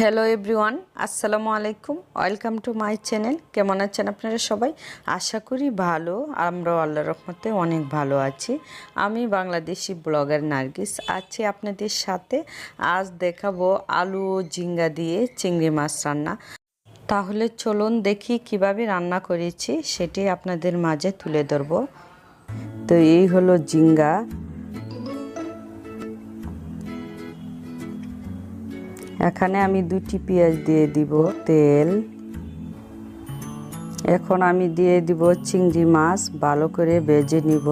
Hello everyone আসসালামু আলাইকুম welcome to my channel কেমন আছেন আপনারা সবাই? আশা করি ভালো। আমরাও আল্লাহ রহমতে অনেক ভালো আছি। আমি বাংলাদেশি ব্লগার নার্গিস। আছি আপনাদের সাথে আজ দেখাবো আলু ও ঝিঙ্গা দিয়ে চিংড়ি মাছ রান্না। তাহলে চলুন দেখি কীভাবে রান্না করেছি, সেটি আপনাদের মাঝে তুলে ধরবো। তো এই হলো ঝিঙ্গা। এখানে আমি দুটি পেঁয়াজ দিয়ে দিব, তেল। এখন আমি দিয়ে দিব চিংড়ি মাছ, ভালো করে ভেজে নিব।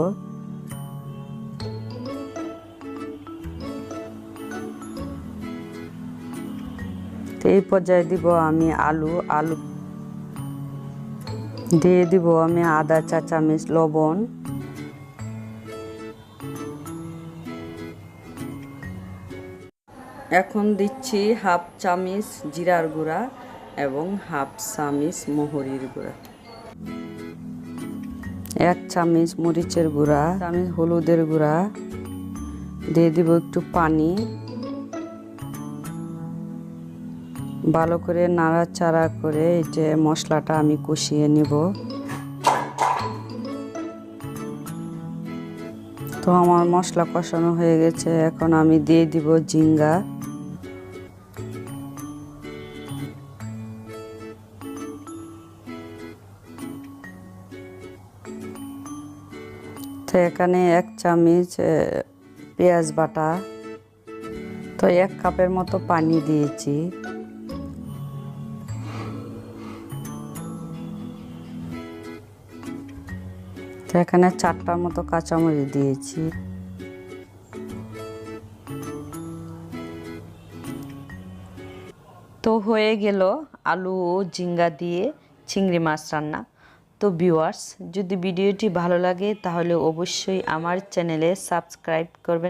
এই পর্যায়ে দিব আমি আলু আলু দিয়ে দিব আমি আদা চা চামচ লবণ। এখন দিচ্ছি হাফ চামিচ জিরার গুঁড়া এবং হাফ চামিচ মোহরির গুঁড়া। এক চামচ মরিচের গুঁড়া চামচ হলুদের গুঁড়া। দিয়ে দিব একটু পানি। ভালো করে নাড়াচাড়া করে এই যে মশলাটা আমি কষিয়ে নিব। তো আমার মশলা কষানো হয়ে গেছে। এখন আমি দিয়ে দিব ঝিঙ্গা। তো এখানে এক চামচ পেঁয়াজ বাটা। তো এক কাপের মতো পানি দিয়েছি। তো এখানে চারটার মতো কাঁচামরিচ দিয়েছি। তো হয়ে গেল আলু ও ঝিঙ্গা দিয়ে চিংড়ি মাছ রান্না। তো ভিউয়ার্স যদি ভিডিওটি ভালো লাগে তাহলে অবশ্যই আমার চ্যানেলে সাবস্ক্রাইব করবেন।